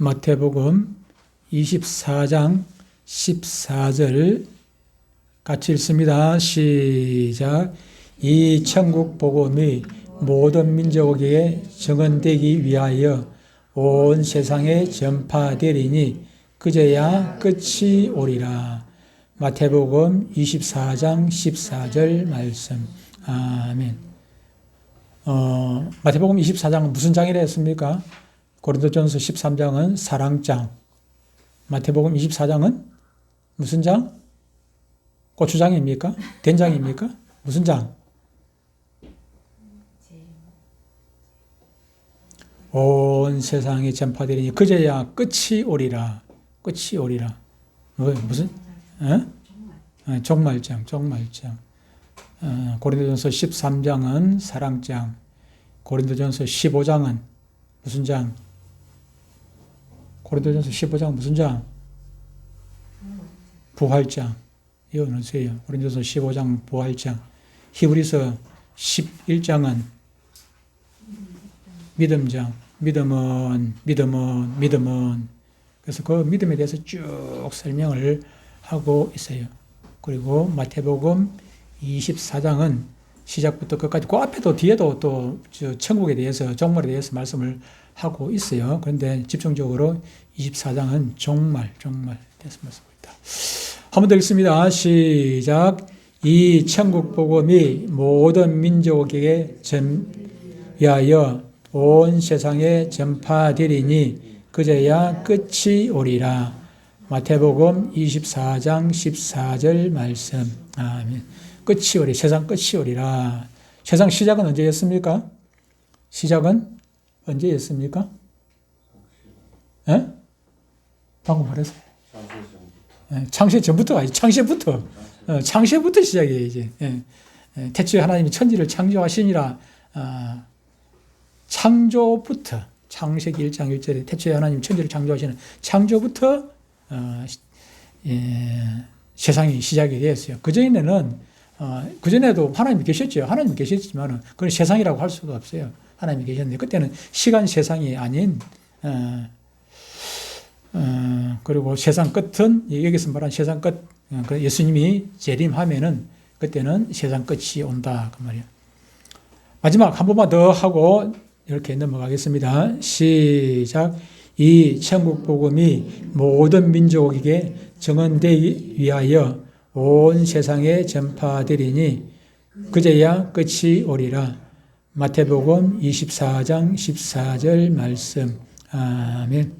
마태복음 24장 14절 같이 읽습니다. 시작. 이 천국 복음이 모든 민족에게 정언되기 위하여 온 세상에 전파되리니 그제야 끝이 오리라. 마태복음 24장 14절 말씀. 아멘. 어, 마태복음 24장은 무슨 장이라 했습니까? 고린도전서 13장은 사랑장. 마태복음 24장은 무슨 장? 고추장입니까? 된장입니까? 무슨 장? 온 세상에 전파되리니 그제야 끝이 오리라. 끝이 오리라. 뭐, 무슨? 어? 어, 종말장, 종말장. 어, 고린도전서 13장은 사랑장. 고린도전서 15장은 무슨 장? 고린도전서 15장 무슨 장? 부활장. 이거 넣으세요. 고린도전서 15장 부활장. 히브리서 11장은 믿음장. 믿음은 믿음은 믿음은 그래서 그 믿음에 대해서 쭉 설명을 하고 있어요. 그리고 마태복음 24장은 시작부터 끝까지 그 앞에도 뒤에도 또 천국에 대해서 종말에 대해서 말씀을 하고 있어요. 그런데 집중적으로 24장은 종말, 종말 대해서 말씀하고 있다. 한 번 더 읽습니다. 시작. 이 천국 복음이 모든 민족에게 전하여 온 세상에 전파되리니 그제야 끝이 오리라. 마태복음 24장 14절 말씀. 아멘. 끝이 오리, 세상 끝이 오리라. 세상 시작은 언제였습니까? 시작은 언제였습니까? 예? 방금 말했어요. 예, 창세 전부터가 아니 창세부터 어, 창세부터 시작이에요 이제 예. 예, 태초에 하나님이 천지를 창조하시니라 아, 창조부터 창세기 1장 1절에 태초에 하나님 천지를 창조하시는 창조부터 어, 예, 세상이 시작이 되었어요. 그 전에는 어, 그 전에도 하나님이 계셨죠. 하나님이 계셨지만은 그건 세상이라고 할 수가 없어요. 하나님이 계셨는데 그때는 시간 세상이 아닌 어, 어, 그리고 세상 끝은 여기서 말한 세상 끝 어, 그 예수님이 재림하면은 그때는 세상 끝이 온다 그 말이에요. 마지막 한 번만 더 하고 이렇게 넘어가겠습니다. 시작. 이 천국 복음이 모든 민족에게 정언되기 위하여 온 세상에 전파되리니 그제야 끝이 오리라. 마태복음 24장 14절 말씀. 아멘.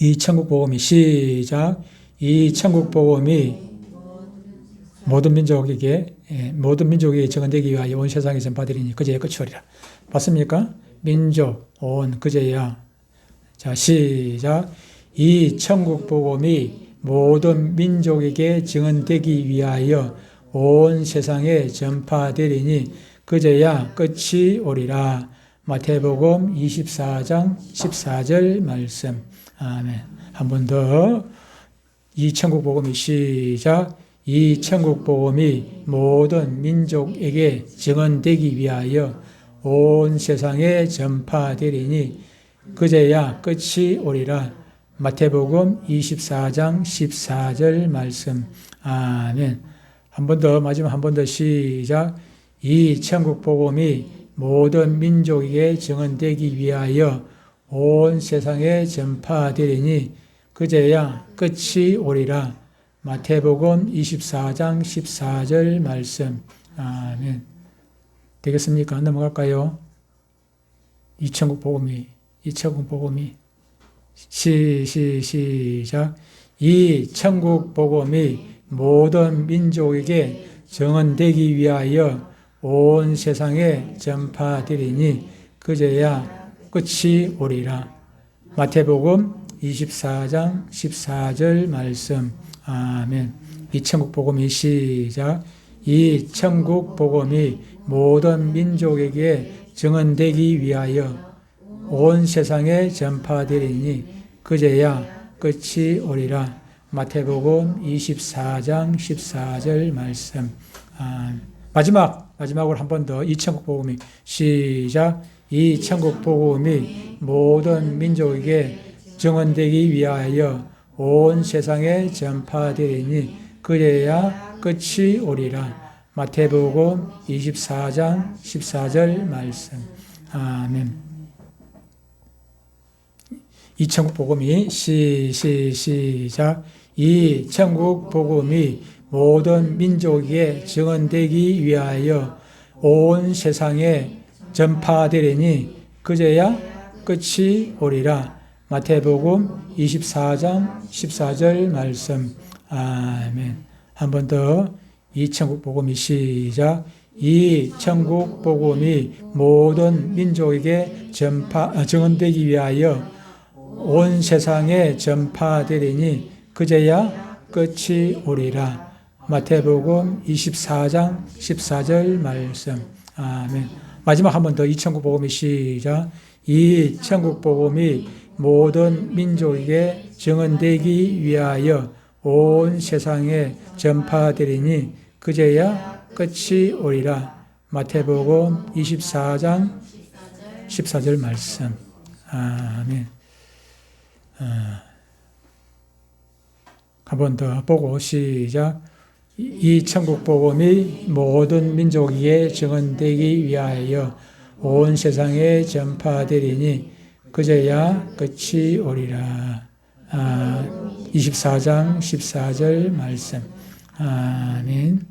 이 천국 복음이 시작. 이 천국 복음이 모든 민족에게 예, 모든 민족에게 정언되기 위하여 온 세상에 전파되리니 그제야 끝이 오리라. 맞습니까? 민족 온 그제야. 자 시작. 이 천국 복음이 모든 민족에게 증언되기 위하여 온 세상에 전파되리니 그제야 끝이 오리라. 마태복음 24장 14절 말씀. 아멘. 한 번 더. 이 천국 복음이 시작. 이 천국 복음이 모든 민족에게 증언되기 위하여 온 세상에 전파되리니 그제야 끝이 오리라. 마태복음 24장 14절 말씀. 아멘. 한 번 더, 마지막 한 번 더 시작. 이 천국 복음이 모든 민족에게 증언되기 위하여 온 세상에 전파되리니 그제야 끝이 오리라. 마태복음 24장 14절 말씀. 아멘. 되겠습니까? 넘어갈까요? 이 천국 복음이, 이 천국 복음이. 시, 시, 시작. 이 천국 복음이 모든 민족에게 정언되기 위하여 온 세상에 전파되리니 그제야 끝이 오리라. 마태복음 24장 14절 말씀. 아멘. 이 천국 복음이 시작. 이 천국 복음이 모든 민족에게 정언되기 위하여 온 세상에 전파되리니 그제야 끝이 오리라. 마태복음 24장 14절 말씀. 아, 마지막 마지막으로 한 번 더 이 천국 복음이 시작. 이 천국 복음이 모든 민족에게 정언되기 위하여 온 세상에 전파되리니 그래야 끝이 오리라. 마태복음 24장 14절 말씀. 아멘. 이 천국 복음이 시, 시, 시작. 이 천국 복음이 모든 민족에게 증언되기 위하여 온 세상에 전파되리니 그제야 끝이 오리라. 마태복음 24장 14절 말씀. 아멘. 한 번 더 이 천국 복음이 시작. 이 천국 복음이 모든 민족에게 전파 아, 증언되기 위하여 온 세상에 전파되리니 그제야 끝이 오리라. 마태복음 24장 14절 말씀. 아멘. 마지막 한 번 더 이 천국 복음이 시작. 이 천국 복음이 모든 민족에게 증언되기 위하여 온 세상에 전파되리니 그제야 끝이 오리라. 마태복음 24장 14절 말씀. 아멘. 한번 더 보고 시작. 이 천국 복음이 모든 민족에게 증언되기 위하여 온 세상에 전파되리니 그제야 끝이 오리라. 아, 24장 14절 말씀. 아멘.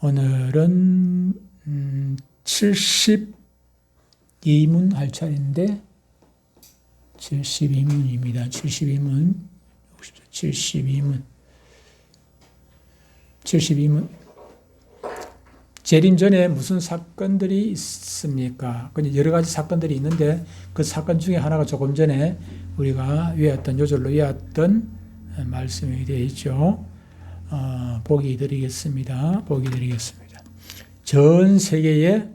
오늘은 음, 72문 할 차례인데 72문입니다. 72문. 72문. 72문. 재림 전에 무슨 사건들이 있습니까? 여러 가지 사건들이 있는데 그 사건 중에 하나가 조금 전에 우리가 외웠던 요절로 외웠던 말씀이 되어 있죠. 어, 보기 드리겠습니다. 보기 드리겠습니다. 전 세계에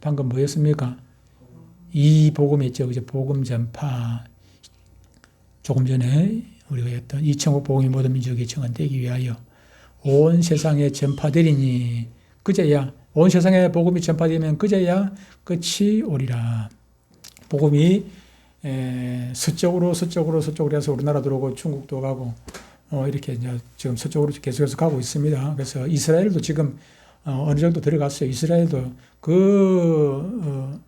방금 뭐였습니까? 이 복음 있죠. 그죠? 복음 전파. 조금 전에 우리가 했던 이천국 복음이 모든 민족에 증언되기 위하여 온 세상에 전파되리니 그제야 온 세상에 복음이 전파되면 그제야 끝이 오리라. 복음이 에, 서쪽으로 서쪽으로 서쪽으로 해서 우리나라 들어오고 중국도 가고 어, 이렇게 이제 지금 서쪽으로 계속해서 가고 있습니다. 그래서 이스라엘도 지금 어, 어느 정도 들어갔어요. 이스라엘도 그 어,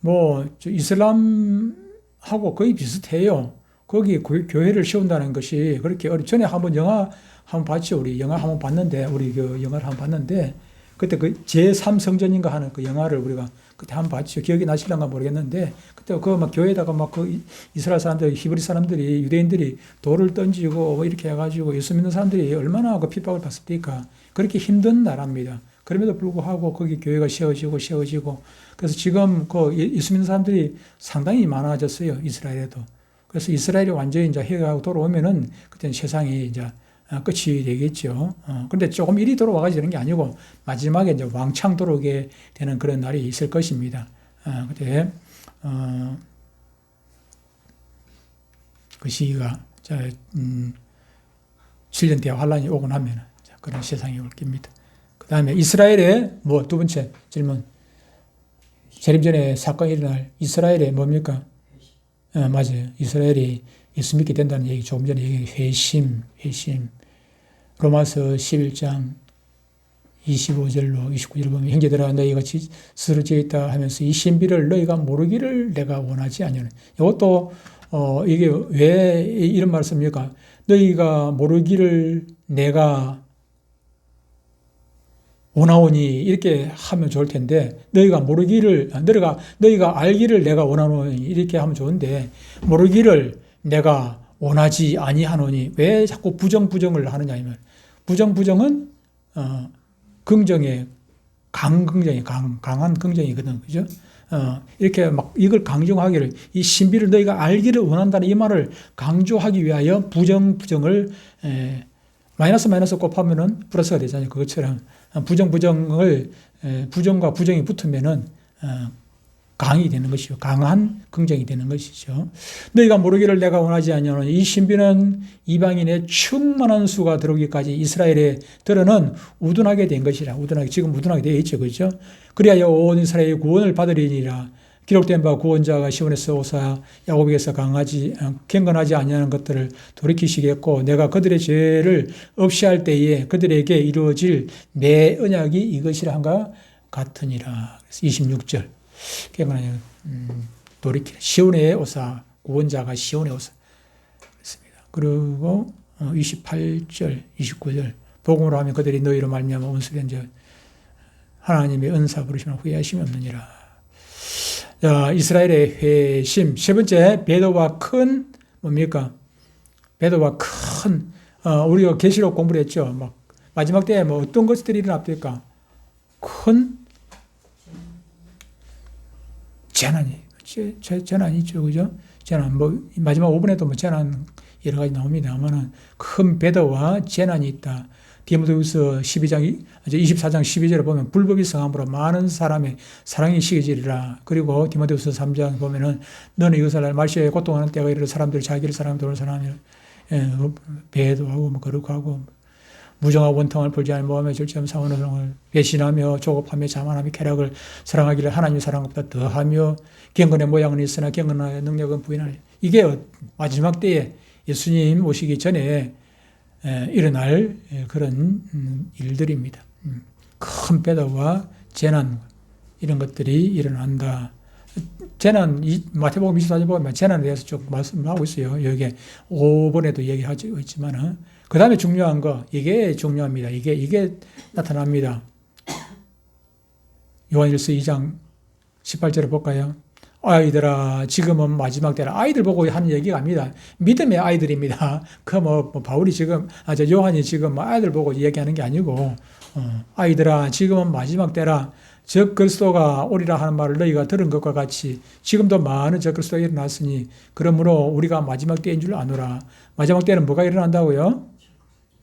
뭐 이슬람하고 거의 비슷해요. 거기 교회를 세운다는 것이 그렇게 어리 전에 한번 영화 한번 봤죠. 우리 영화 한번 봤는데 우리 그 영화를 한번 봤는데 그때 그 제3성전인가 하는 그 영화를 우리가 그때 한번 봤죠. 기억이 나실런가 모르겠는데 그때 그 막 교회에다가 막 그 이스라엘 사람들, 히브리 사람들이 유대인들이 돌을 던지고 뭐 이렇게 해가지고 예수 믿는 사람들이 얼마나 그 핍박을 받습니까? 그렇게 힘든 나라입니다. 그럼에도 불구하고 거기 교회가 세워지고 세워지고 그래서 지금 그 예수 믿는 사람들이 상당히 많아졌어요. 이스라엘에도. 그래서 이스라엘이 완전히 이제 해가고 돌아오면은 그때는 세상이 이제 끝이 되겠죠. 어, 근데 조금 일이 돌아와가지고 되는 게 아니고 마지막에 이제 왕창 돌아오게 되는 그런 날이 있을 것입니다. 어, 그때, 어, 그 시기가, 자, 음, 7년 뒤에 환란이 오고 나면 그런 세상이 올 겁니다. 그 다음에 이스라엘의 뭐 두 번째 질문. 재림 전에 사건이 일어날 이스라엘의 뭡니까? 어, 맞아요. 이스라엘이 예수 믿게 된다는 얘기 조금 전에 얘기 회심, 회심. 로마서 11장 25절로 29절 보면 형제들아 너희가 쓰러져 있다 하면서 이 신비를 너희가 모르기를 내가 원하지 않냐는 이것도 어 이게 왜 이런 말을 씁니까? 너희가 모르기를 내가 원하오니 이렇게 하면 좋을 텐데 너희가 모르기를 너희가 너희가 알기를 내가 원하노니 이렇게 하면 좋은데 모르기를 내가 원하지 아니하노니 왜 자꾸 부정 부정을 하느냐 하면 부정 부정은 어, 긍정의 강긍정이 강 강한 긍정이거든 그죠? 어, 이렇게 막 이걸 강조하기를 이 신비를 너희가 알기를 원한다는 이 말을 강조하기 위하여 부정 부정을 에, 마이너스 마이너스 곱하면은 플러스가 되잖아요. 그것처럼 부정 부정을 부정과 부정이 붙으면은 어, 강이 되는 것이죠. 강한 긍정이 되는 것이죠. 너희가 모르기를 내가 원하지 아니하노니 이 신비는 이방인의 충만한 수가 들어오기까지 이스라엘에 들어는 우둔하게 된 것이라. 우둔하게 지금 우둔하게 되어 있죠. 그렇죠? 그리하여 온 이스라엘의 구원을 받으리니라. 기록된 바 구원자가 시온에서 오사 야곱에게서 강하지 어, 경건하지 아니하는 것들을 돌이키시겠고 내가 그들의 죄를 없이 할 때에 그들에게 이루어질 내 언약이 이것이라 한가 같으니라. 26절. 경건하지 음, 돌이키 시온에 오사 구원자가 시온에 오사 그렇습니다. 그리고 28절, 29절 복음으로 하면 그들이 너희로 말미암아 원수된 자 하나님의 은사 부르시면 후회하심이 없느니라. 자, 이스라엘의 회심. 세 번째, 배도와 큰, 뭡니까? 배도와 큰, 어, 우리가 계시록 공부를 했죠. 막, 마지막 때에 뭐 어떤 것들이 일어납니까? 큰 재난이, 재, 재, 재난이죠. 그죠? 재난, 뭐, 마지막 5분에도 뭐 재난 여러 가지 나옵니다만은 큰 배도와 재난이 있다. 디모데후서 12장 24장 12절에 보면 불법이 성함으로 많은 사람의 사랑이 식어지리라. 그리고 디모데후서 3장 보면은 너는 이것을 말시에 고통하는 때가 이르러 사람들이 자기를 사랑하며 도는 사람이 예, 배도하고 뭐 거룩하고 무정하고 원통을 풀지 않은 모함에 절제하며 사원을 배신하며 조급하며 자만하며 쾌락을 사랑하기를 하나님의 사랑보다 더하며 경건의 모양은 있으나 경건의 능력은 부인하니 이게 마지막 때에 예수님 오시기 전에 일어날 그런 음, 일들입니다. 음, 큰 배도와 재난 이런 것들이 일어난다. 재난 마태복음 24장 보면 재난에 대해서 쭉 말씀하고 있어요. 여기 5번에도 얘기하고 있지만은 그 다음에 중요한 거 이게 중요합니다. 이게 이게 나타납니다. 요한일서 2장 18절을 볼까요? 아이들아, 지금은 마지막 때라. 아이들 보고 하는 얘기가 아닙니다. 믿음의 아이들입니다. 그 뭐, 뭐 바울이 지금, 아, 저 요한이 지금 뭐 아이들 보고 얘기하는 게 아니고, 어, 아이들아, 지금은 마지막 때라. 적 그리스도가 오리라 하는 말을 너희가 들은 것과 같이 지금도 많은 적 그리스도가 일어났으니 그러므로 우리가 마지막 때인 줄 아노라. 마지막 때는 뭐가 일어난다고요?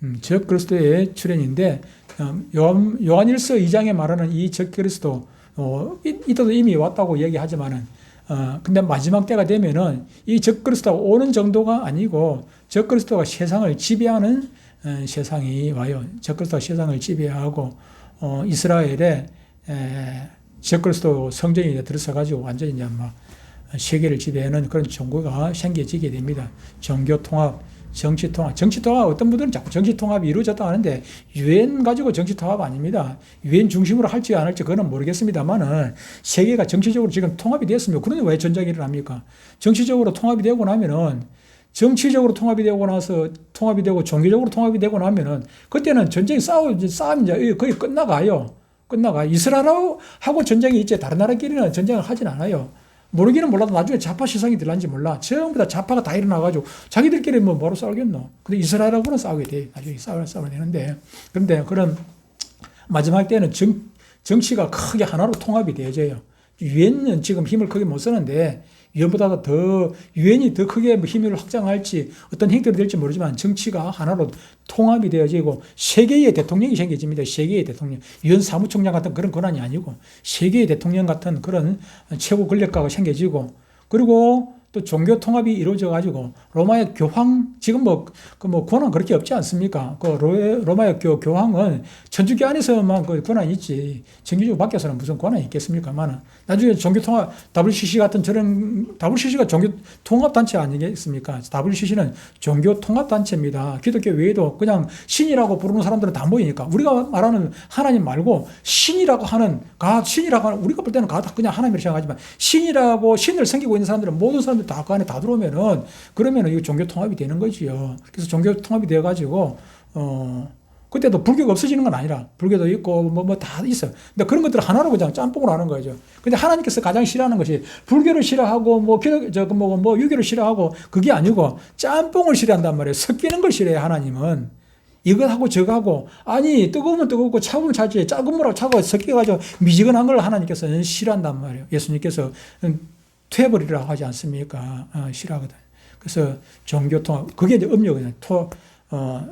음, 적 그리스도의 출현인데 음, 요한, 요한일서 2장에 말하는 이 적 그리스도 어, 이때도 이미 왔다고 얘기하지만은 어, 근데 마지막 때가 되면은 이 적 그리스도가 오는 정도가 아니고 적 그리스도가 세상을 지배하는 어, 세상이 와요. 적 그리스도가 세상을 지배하고 어, 이스라엘에 에, 적 그리스도 성전이 들어서 가지고 완전히 이제 막 세계를 지배하는 그런 종교가 생겨지게 됩니다. 종교 통합, 정치 통합. 정치 통합 어떤 분들은 자꾸 정치 통합이 이루어졌다 하는데 유엔 가지고 정치 통합 아닙니다. 유엔 중심으로 할지 안 할지 그거는 모르겠습니다만은 세계가 정치적으로 지금 통합이 됐습니다. 그런데 왜 전쟁이 일어납니까? 정치적으로 통합이 되고 나면은 정치적으로 통합이 되고 나서 통합이 되고 종교적으로 통합이 되고 나면은 그때는 전쟁이 싸우 싸움 이제 거의 끝나가요. 끝나가. 이스라엘하고 전쟁이 있지 다른 나라끼리는 전쟁을 하진 않아요. 모르기는 몰라도 나중에 좌파 시상이 들란지 몰라. 전부 다 좌파가 다 일어나가지고 자기들끼리 뭐 뭐로 싸우겠노. 근데 이스라엘하고는 싸우게 돼. 나중에 싸워, 싸워야 되는데. 그런데 그런 마지막 때는 정, 정치가 크게 하나로 통합이 되어져요. 유엔은 지금 힘을 크게 못 쓰는데 유엔보다 더 유엔이 더 크게 뭐 힘을 확장할지 어떤 행태가 될지 모르지만 정치가 하나로 통합이 되어지고 세계의 대통령이 생겨집니다. 세계의 대통령 유엔 사무총장 같은 그런 권한이 아니고 세계의 대통령 같은 그런 최고 권력가가 생겨지고 그리고 또 종교 통합이 이루어져 가지고 로마의 교황 지금 뭐 그뭐 권한 그렇게 없지 않습니까? 그 로마의 교, 교황은 천주교 안에서만 그 권한이 있지 정규적으로 밖에서는 무슨 권한이 있겠습니까만은 나중에 종교 통합 WCC 같은 저런 WCC가 종교 통합 단체 아니겠습니까? WCC는 종교 통합 단체입니다. 기독교 외에도 그냥 신이라고 부르는 사람들은 다 모이니까 우리가 말하는 하나님 말고 신이라고 하는 가 신이라고 하는 우리가 볼 때는 가 그냥 하나님을 생각하지만 신이라고 신을 섬기고 있는 사람들은 모든 사람들 다 그 안에 다 들어오면은 그러면은 이거 종교 통합이 되는 거지요. 그래서 종교 통합이 되어 가지고 어 그때도 불교가 없어지는 건 아니라 불교도 있고 뭐 뭐 다 있어요. 근데 그런 것들 하나로 그냥 짬뽕을 하는 거죠. 근데 하나님께서 가장 싫어하는 것이 불교를 싫어하고 뭐 기독 저뭐 뭐 유교를 싫어하고 그게 아니고 짬뽕을 싫어한단 말이에요. 섞이는 걸 싫어해요. 하나님은. 이것하고 저거하고 아니 뜨거우면 뜨겁고 차가우면 차지 작은 물하고 차가워 섞여가지고 미지근한 걸 하나님께서는 싫어한단 말이에요. 예수님께서 퇴버리라고 하지 않습니까? 어, 싫어하거든. 그래서 종교 통합, 그게 이제 음료거든요. 토, 어,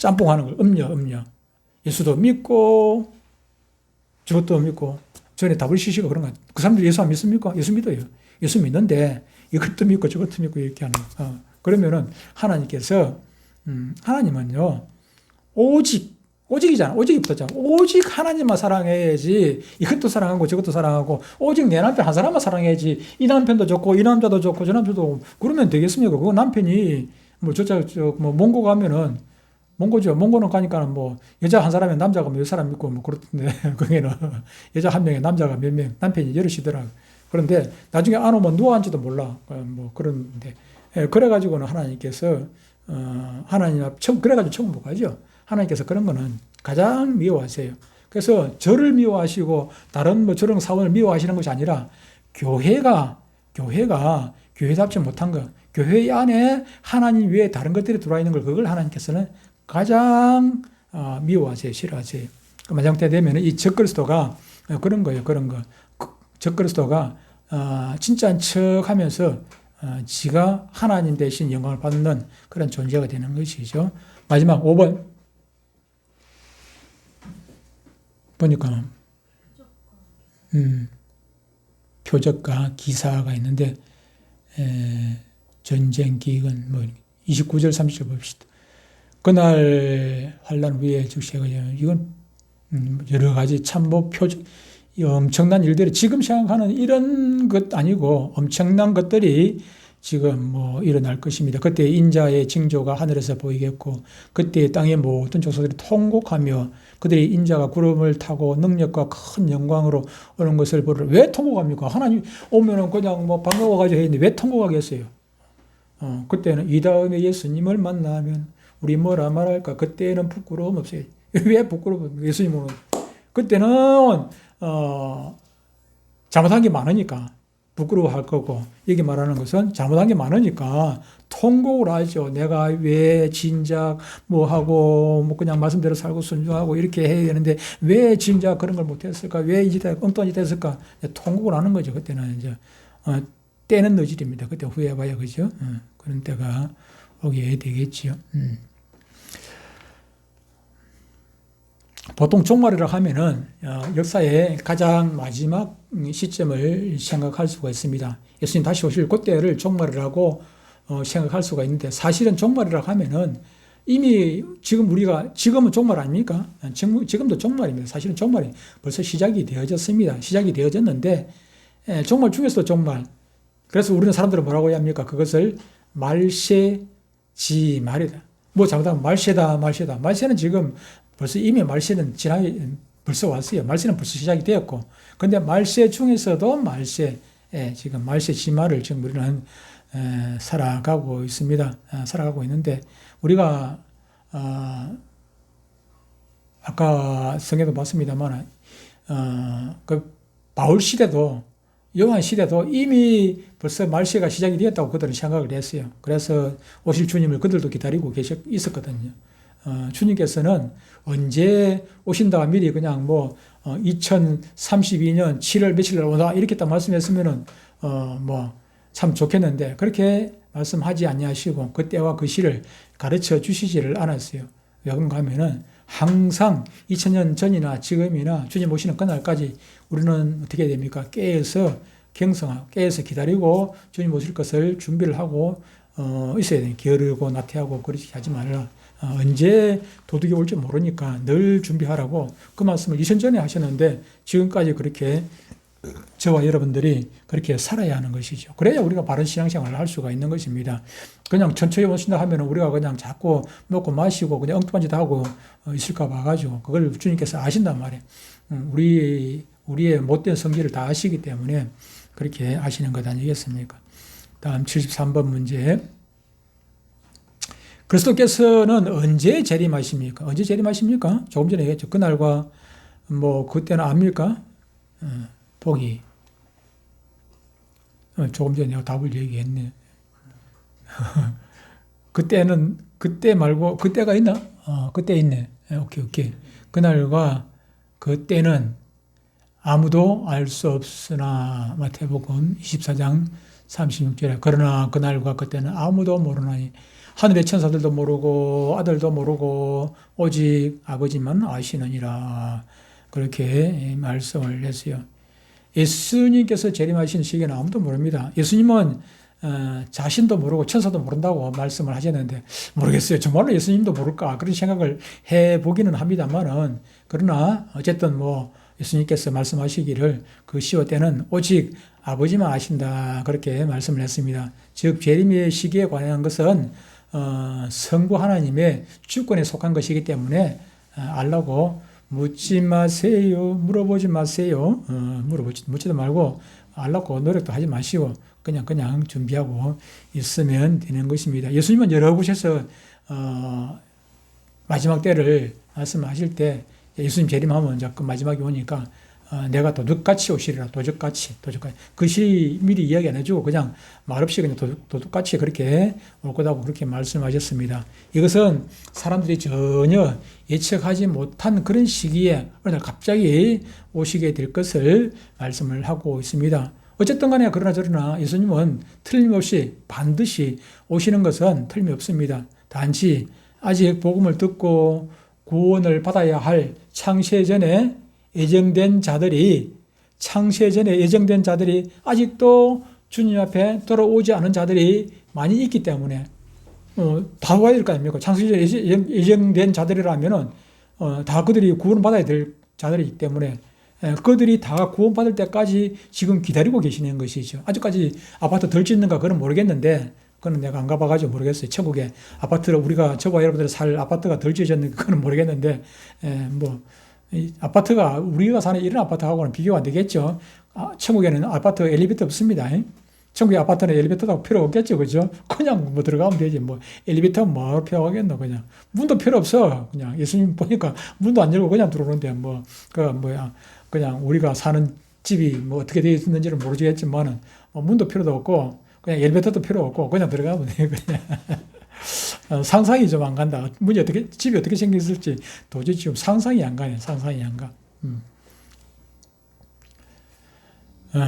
짬뽕 하는 걸, 음료, 음료. 예수도 믿고, 저것도 믿고, 전에 WCC가 그런 거. 그 사람들 예수 안 믿습니까? 예수 믿어요. 예수 믿는데 이것도 믿고 저것도 믿고 이렇게 하는. 어. 그러면은 하나님께서 음, 하나님은요 오직 오직이잖아. 오직이 붙었잖아. 오직 하나님만 사랑해야지. 이것도 사랑하고 저것도 사랑하고 오직 내 남편 한 사람만 사랑해야지. 이 남편도 좋고 이 남자도 좋고 저 남자도. 그러면 되겠습니까? 그거 남편이 뭐 저쪽 저뭐 몽고 가면은 몽고죠. 몽고는 가니까는 뭐 여자 한 사람에 남자가 몇 사람 있고 뭐 그렇던데 거기는 여자 한 명에 남자가 몇 명, 남편이 여럿이더라. 그런데 나중에 안 오면 누워 앉지도 몰라. 어, 뭐 그런데 예, 그래가지고는 하나님께서 어, 하나님 앞 처음 그래가지고 처음 못 가죠. 하나님께서 그런 거는 가장 미워하세요. 그래서 저를 미워하시고 다른 뭐 저런 사원을 미워하시는 것이 아니라 교회가 교회가 교회답지 못한 것, 교회 안에 하나님 외에 다른 것들이 들어와 있는 걸 그걸 하나님께서는 가장 어, 미워하세요, 싫어하세요. 그 마지막 때 되면 이 적그리스도가 어, 그런 거예요, 그런 거. 그 적그리스도가 어, 진짜인 척 하면서 어, 지가 하나님 대신 영광을 받는 그런 존재가 되는 것이죠. 마지막 5번 보니까 음, 표적과 기사가 있는데 에, 전쟁 기근 뭐 29절 30절 봅시다. 그날 환란 후에 즉시가 이건 음, 여러 가지 참모 표적 엄청난 일들이 지금 생각하는 이런 것 아니고 엄청난 것들이 지금 뭐 일어날 것입니다. 그때 인자의 징조가 하늘에서 보이겠고 그때 땅의 모든 족속들이 통곡하며 그들이 인자가 구름을 타고 능력과 큰 영광으로 오는 것을 보러 왜 통곡합니까? 하나님 오면은 그냥 뭐 반가워가지고 했는데 왜 통곡하겠어요? 어, 그때는 이 다음에 예수님을 만나면 우리 뭐라 말할까? 그때는 부끄러움 없어요. 왜 부끄러움? 예수님은 그때는 어, 잘못한 게 많으니까 부끄러워할 거고 여기 말하는 것은 잘못한 게 많으니까 통곡을 하죠. 내가 왜 진작 뭐 하고 뭐 그냥 말씀대로 살고 순종하고 이렇게 해야 되는데 왜 진작 그런 걸 못했을까? 왜 이짓 엉뚱한 짓 했을까? 통곡을 하는 거죠. 그때는 이제 어, 때는 늦을입니다. 그때 후회해봐야 그죠? 어, 그런 때가 오게 되겠지요. 음. 보통 종말이라고 하면은 어, 역사의 가장 마지막 시점을 생각할 수가 있습니다. 예수님 다시 오실 그때를 종말이라고 어, 생각할 수가 있는데 사실은 종말이라고 하면은 이미 지금 우리가 지금은 종말 아닙니까? 지금, 지금도 종말입니다. 사실은 종말이 벌써 시작이 되어졌습니다. 시작이 되어졌는데 예, 종말 중에서도 종말. 그래서 우리는 사람들은 뭐라고 해야 합니까? 그것을 말세지 말이다. 뭐 잘못하면 말세다 말세다. 말세는 지금 벌써 이미 말세는 지나게 벌써 왔어요. 말세는 벌써 시작이 되었고. 근데 말세 중에서도 말세, 예, 지금 말세 지마를 지금 우리는 에, 살아가고 있습니다. 아, 살아가고 있는데 우리가 아, 아까 성에도 봤습니다만 어, 그 바울 시대도 요한 시대도 이미 벌써 말세가 시작이 되었다고 그들은 생각을 했어요. 그래서 오실 주님을 그들도 기다리고 계셨 있었거든요. 어, 주님께서는 언제 오신다 미리 그냥 뭐 어, 2032년 7월 며칠 날 오다 이렇게 딱 말씀했으면은 어, 뭐 참 좋겠는데 그렇게 말씀하지 아니하시고 그때와 그 시를 가르쳐 주시지를 않았어요. 왜 그런가 하면은 항상 2000년 전이나 지금이나 주님 오시는 그날까지 우리는 어떻게 됩니까? 깨어서 경성하고 깨어서 기다리고 주님 오실 것을 준비를 하고 어, 있어야 돼요. 게으르고 나태하고 그렇게 하지 말라. 어, 언제 도둑이 올지 모르니까 늘 준비하라고 그 말씀을 2년 전에 하셨는데 지금까지 그렇게 저와 여러분들이 그렇게 살아야 하는 것이죠. 그래야 우리가 바른 신앙생활을 할 수가 있는 것입니다. 그냥 천천히 오신다 하면 우리가 그냥 자꾸 먹고 마시고 그냥 엉뚱한 짓 하고 어, 있을까 봐가지고 그걸 주님께서 아신단 말이에요. 음, 우리, 우리의 못된 성질을 다 아시기 때문에 그렇게 아시는 것 아니겠습니까? 다음 73번 문제. 그리스도께서는 언제 재림하십니까? 언제 재림하십니까? 조금 전에 얘기했죠. 그날과 뭐 그때는 압니까? 어, 보기. 어, 조금 전에 내가 답을 얘기했네. 그때는 그때 말고 그때가 있나? 어, 그때 있네. 예, 오케이 오케이. 그날과 그때는 아무도 알 수 없으나 마태복음 24장 36절에 그러나 그날과 그때는 아무도 모르나니 하늘의 천사들도 모르고 아들도 모르고 오직 아버지만 아시느니라 그렇게 말씀을 했어요. 예수님께서 재림하신 시기는 아무도 모릅니다. 예수님은 어, 자신도 모르고 천사도 모른다고 말씀을 하셨는데 모르겠어요. 정말로 예수님도 모를까 그런 생각을 해 보기는 합니다만은 그러나 어쨌든 뭐 예수님께서 말씀하시기를 그 시호 때는 오직 아버지만 아신다 그렇게 말씀을 했습니다. 즉 재림의 시기에 관한 것은 어, 성부 하나님의 주권에 속한 것이기 때문에 어, 알라고 묻지 마세요, 물어보지 마세요, 어, 물어보지 묻지도 말고 알라고 노력도 하지 마시고 그냥 그냥 준비하고 있으면 되는 것입니다. 예수님은 여러 곳에서 어, 마지막 때를 말씀하실 때 예수님 재림하면 자꾸 마지막에 오니까 어, 내가 도둑같이 오시리라 도둑같이 도둑같이 그시 미리 이야기 안 해주고 그냥 말없이 그냥 도둑, 도둑같이 그렇게 올 거다고 그렇게 말씀하셨습니다. 이것은 사람들이 전혀 예측하지 못한 그런 시기에 어느 날 갑자기 오시게 될 것을 말씀을 하고 있습니다. 어쨌든 간에 그러나 저러나 예수님은 틀림없이 반드시 오시는 것은 틀림없습니다. 단지 아직 복음을 듣고 구원을 받아야 할 창세 전에 예정된 자들이 창세 전에 예정된 자들이 아직도 주님 앞에 돌아오지 않은 자들이 많이 있기 때문에 어, 다 와야 될 거 아닙니까? 창세 전에 예정된 자들이라면은 어, 다 그들이 구원을 받아야 될 자들이기 때문에 예, 그들이 다 구원받을 때까지 지금 기다리고 계시는 것이죠. 아직까지 아파트 덜 짓는가 그건 모르겠는데 그거는 내가 안 가봐가지고 모르겠어요. 천국에 아파트를 우리가 저와 여러분들이 살 아파트가 덜 지어졌는가 그건 모르겠는데 에, 뭐 아파트가 우리가 사는 이런 아파트하고는 비교가 안 되겠죠. 아, 천국에는 아파트 엘리베이터 없습니다. 천국의 아파트는 엘리베이터도 필요 없겠죠. 그죠? 그냥 뭐 들어가면 되지. 뭐 엘리베이터 뭐 필요 하겠노. 그냥 문도 필요 없어. 그냥 예수님 보니까 문도 안 열고 그냥 들어오는데 뭐, 그 뭐야. 그냥 우리가 사는 집이 뭐 어떻게 되어 있는지를 모르겠지만은 뭐 문도 필요도 없고 그냥 엘리베이터도 필요 없고 그냥 들어가면 돼. 그냥. 어, 상상이 좀 안 간다. 문이 어떻게, 집이 어떻게 생겼을지 도저히 지금 상상이 안 가네. 상상이 안 가. 음. 어,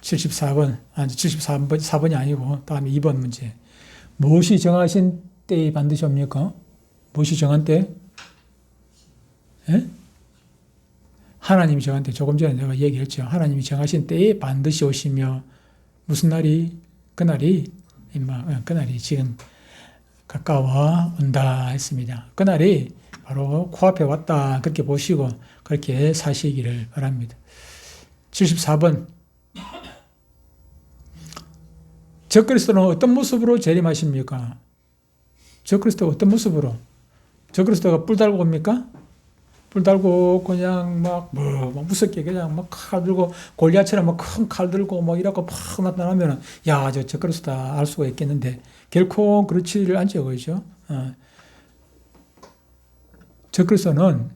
74번, 아니, 74번, 4번이 아니고, 다음에 2번 문제. 무엇이 정하신 때에 반드시 옵니까? 무엇이 정한 때? 예? 하나님이 정한 때, 조금 전에 내가 얘기했죠. 하나님이 정하신 때에 반드시 오시며, 무슨 날이? 그날이 임마 그날이 지금 가까워 온다 했습니다. 그날이 바로 코앞에 왔다 그렇게 보시고 그렇게 사시기를 바랍니다. 74번 적그리스도는 어떤 모습으로 재림하십니까? 적그리스도 어떤 모습으로? 적그리스도가 뿔 달고 옵니까? 뿔 달고 그냥 막, 뭐, 막 무섭게 그냥 막 칼 들고 골리앗처럼 막 큰 칼 들고 막 이러고 팍 나타나면은 야, 저, 저 그리스도다 알 수가 있겠는데 결코 그렇지를 않죠. 그죠? 어. 저 그리스도는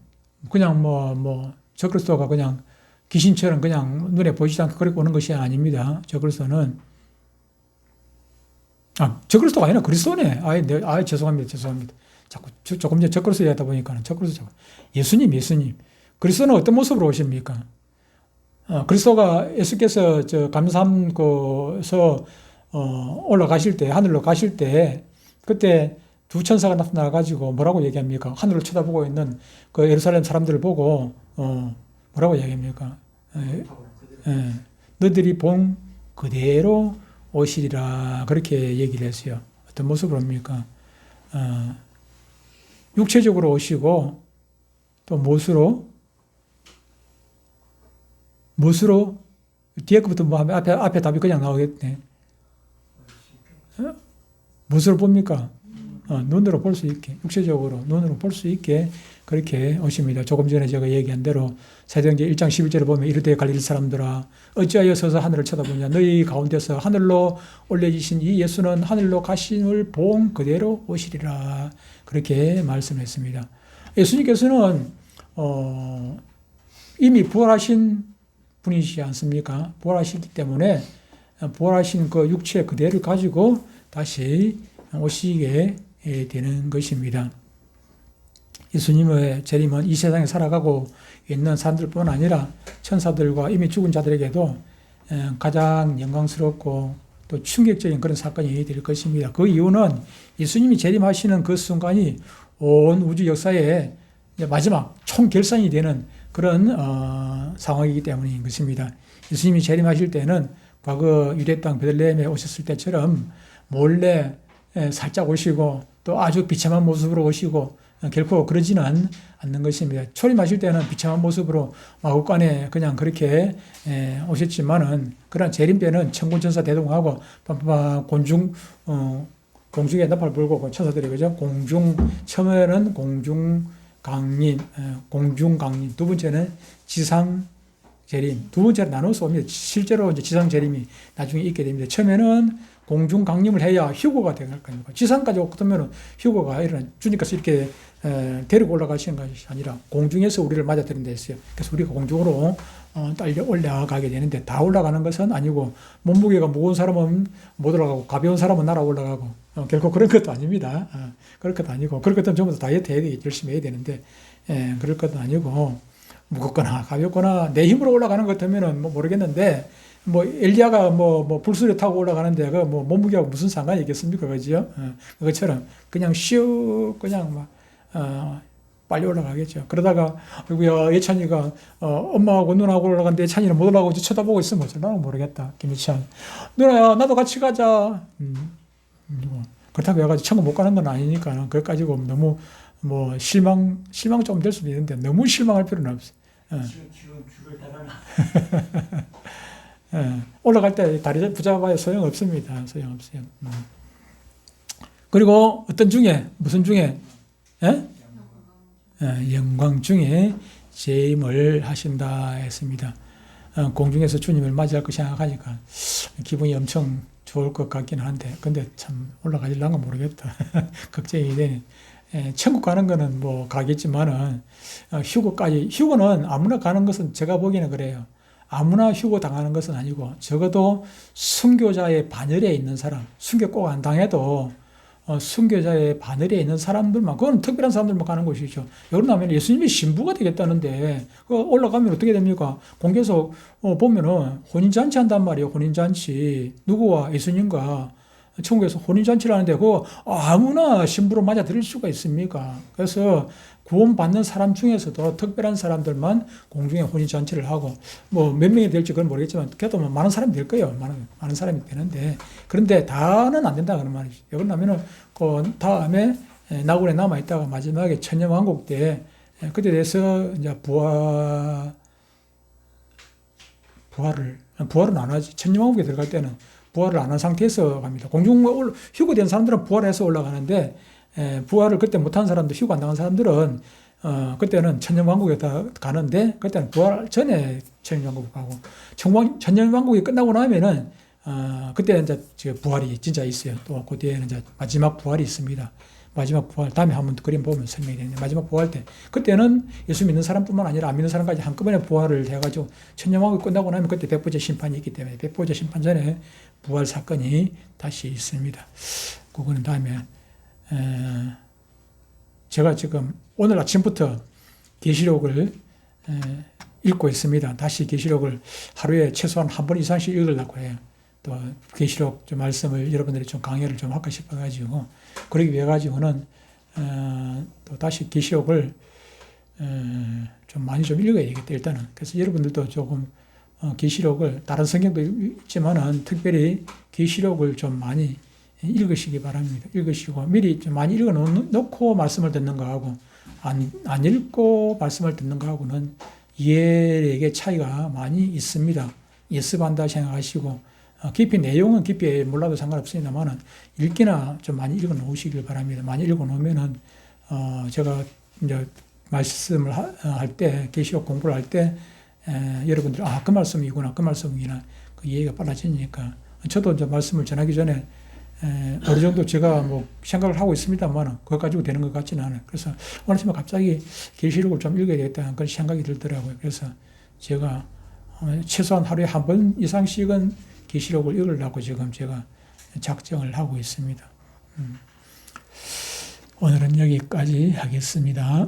그냥 뭐, 뭐, 저 그리스도가 그냥 귀신처럼 그냥 눈에 보이지 않게 그렇게 오는 것이 아닙니다. 저 그리스도는 아, 저 그리스도가 아니라 그리스도네. 아예, 아 죄송합니다. 죄송합니다. 자꾸 조금 전에 적그리스도 얘기하다 보니까 적그리스도 자꾸 예수님 예수님 그리스도는 어떤 모습으로 오십니까? 어, 그리스도가 예수께서 저 감삼고서 어, 올라가실 때 하늘로 가실 때 그때 두 천사가 나타나 가지고 뭐라고 얘기합니까? 하늘을 쳐다보고 있는 그 예루살렘 사람들을 보고 어, 뭐라고 얘기합니까? 에, 에, 너들이 본 그대로 오시리라 그렇게 얘기를 했어요. 어떤 모습으로 옵니까? 어, 육체적으로 오시고 또 무엇으로 무엇으로 뒤에 것부터 뭐 앞에 앞에 답이 그냥 나오겠네. 어? 무엇으로 봅니까? 어, 눈으로 볼 수 있게 육체적으로 눈으로 볼 수 있게 그렇게 오십니다. 조금 전에 제가 얘기한 대로 사도행전 1장 11절에 보면 이르되 갈릴 사람들아 어찌하여 서서 하늘을 쳐다보냐 너희 가운데서 하늘로 올려지신 이 예수는 하늘로 가심을 본 그대로 오시리라 그렇게 말씀했습니다. 예수님께서는 어, 이미 부활하신 분이시지 않습니까? 부활하시기 때문에 부활하신 그 육체 그대를 가지고 다시 오시게 되는 것입니다. 예수님의 재림은 이 세상에 살아가고 있는 사람들뿐 아니라 천사들과 이미 죽은 자들에게도 가장 영광스럽고 또 충격적인 그런 사건이 될 것입니다. 그 이유는 예수님이 재림하시는 그 순간이 온 우주 역사의 마지막 총결산이 되는 그런 어, 상황이기 때문인 것입니다. 예수님이 재림하실 때는 과거 유대 땅 베들레헴에 오셨을 때처럼 몰래 에, 살짝 오시고 또 아주 비참한 모습으로 오시고 어, 결코 그러지는 않는 것입니다. 초림하실 때는 비참한 모습으로 마국간에 그냥 그렇게 에, 오셨지만은 그런 재림 때는 천군천사 대동하고 빰빰 곤중 어, 공중에 나팔 불고 그 천사들이 그죠? 공중 처음에는 공중 강림, 어, 공중 강림. 두 번째는 지상 재림. 두 번째로 나눠서 옵니다. 실제로 이제 지상 재림이 나중에 있게 됩니다. 처음에는 공중 강림을 해야 휴거가 될 거니까. 지상까지 오면 휴거가 이런 주님께서 이렇게 에, 데리고 올라가시는 것이 아니라 공중에서 우리를 맞아들인 데 있어요. 그래서 우리가 공중으로 어, 딸려 올라가게 되는데 다 올라가는 것은 아니고 몸무게가 무거운 사람은 못 올라가고 가벼운 사람은 날아 올라가고 어, 결코 그런 것도 아닙니다. 어, 그럴 것도 아니고 그럴 것도 전부 다 다이어트 해야 열심히 해야 되는데 예, 그럴 것도 아니고 무겁거나 가볍거나 내 힘으로 올라가는 것 같으면은 뭐 모르겠는데 뭐 엘리야가 뭐, 뭐 불수를 타고 올라가는데 그뭐 몸무게하고 무슨 상관이 있겠습니까, 그죠? 어, 그것처럼 그냥 슉 그냥 막 어, 빨리 올라가겠죠. 그러다가 아이고야 예찬이가 어, 엄마하고 누나하고 올라갔는데 예찬이는 못 올라가고 쳐다보고 있으면 어쩌 나는 모르겠다. 김예찬 누나야 나도 같이 가자. 음, 뭐, 그렇다고 해가지고 천국 못 가는 건 아니니까 그것 가지고 너무 뭐 실망 실망 좀 될 수도 있는데 너무 실망할 필요는 없어. 어. 예, 올라갈 때 다리 붙잡아야 소용 없습니다. 소용 없어요. 음. 그리고 어떤 중에 무슨 중에 예? 예, 영광 중에 재임을 하신다 했습니다. 어, 공중에서 주님을 맞이할 거 생각하니까 기분이 엄청 좋을 것 같긴 한데 근데 참 올라가질랑가 모르겠다. 걱정이 되네. 예, 천국 가는 거는 뭐 가겠지만은 어, 휴거까지 휴거는 아무나 가는 것은 제가 보기에는 그래요. 아무나 휴거 당하는 것은 아니고 적어도 순교자의 반열에 있는 사람, 순교 꼭 안 당해도 어, 순교자의 반열에 있는 사람들만, 그건 특별한 사람들만 가는 것이죠. 여기 나면 예수님이 신부가 되겠다는데, 그 올라가면 어떻게 됩니까? 공개서 어, 보면은 혼인잔치 한단 말이에요. 혼인잔치. 누구와 예수님과 천국에서 혼인잔치를 하는데, 그 아무나 신부로 맞아들일 수가 있습니까? 그래서 구원받는 사람 중에서도 특별한 사람들만 공중에 혼인잔치를 하고, 뭐 몇 명이 될지 그건 모르겠지만, 그래도 뭐 많은 사람이 될 거예요. 많은, 많은 사람이 되는데, 그런데 다는 안 된다. 그런 말이죠. 나면은, 그 다음에 나군에 남아 있다가 마지막에 천년왕국 때, 그때 돼서 이제 부활, 부활을, 부활은 안 하지. 천년왕국에 들어갈 때는 부활을 안 한 상태에서 갑니다. 공중 올- 휴거된 사람들은 부활해서 올라가는데, 에, 부활을 그때 못한 사람들, 휴가 안 나간 사람들은 어, 그때는 천년왕국에 다 가는데 그때는 부활 전에 천년왕국 가고 천왕, 천년왕국이 끝나고 나면은 어, 그때 이제 저 부활이 진짜 있어요. 또 그 뒤에는 이제 마지막 부활이 있습니다. 마지막 부활 다음에 한번 그림 보면 설명이 되는데 마지막 부활 때 그때는 예수 믿는 사람뿐만 아니라 안 믿는 사람까지 한꺼번에 부활을 해가지고 천년왕국이 끝나고 나면 그때 백보자 심판이 있기 때문에 백보자 심판 전에 부활 사건이 다시 있습니다. 그거는 다음에 에, 제가 지금 오늘 아침부터 계시록을 에, 읽고 있습니다. 다시 계시록을 하루에 최소한 한 번 이상씩 읽으려고 해요. 또 계시록 좀 말씀을 여러분들이 좀 강의를 좀 할까 싶어가지고 그러기 위해 가지고는 어, 또 다시 계시록을 어, 좀 많이 좀 읽어야 되겠다 일단은 그래서 여러분들도 조금 어, 계시록을 다른 성경도 있지만은 특별히 계시록을 좀 많이 읽으시기 바랍니다. 읽으시고 미리 좀 많이 읽어 놓고 말씀을 듣는 거하고 안, 안 읽고 말씀을 듣는 거하고는 이해력의 차이가 많이 있습니다. 예습한다 생각하시고 어, 깊이 내용은 깊이 몰라도 상관없습니다만은 읽기나 좀 많이 읽어 놓으시길 바랍니다. 많이 읽어 놓으면은 어 제가 이제 말씀을 할 때 계시록 공부를 할 때 여러분들 아 그 말씀이구나 그 말씀이구나 그 이해가 빨라지니까 저도 이제 말씀을 전하기 전에 에, 어느 정도 제가 뭐 생각을 하고 있습니다만 그거 가지고 되는 것 같지는 않아요. 그래서 오늘 아침에 갑자기 계시록을 좀 읽어야 되겠다는 그런 생각이 들더라고요. 그래서 제가 어, 최소한 하루에 한 번 이상씩은 계시록을 읽으려고 지금 제가 작정을 하고 있습니다. 음. 오늘은 여기까지 하겠습니다.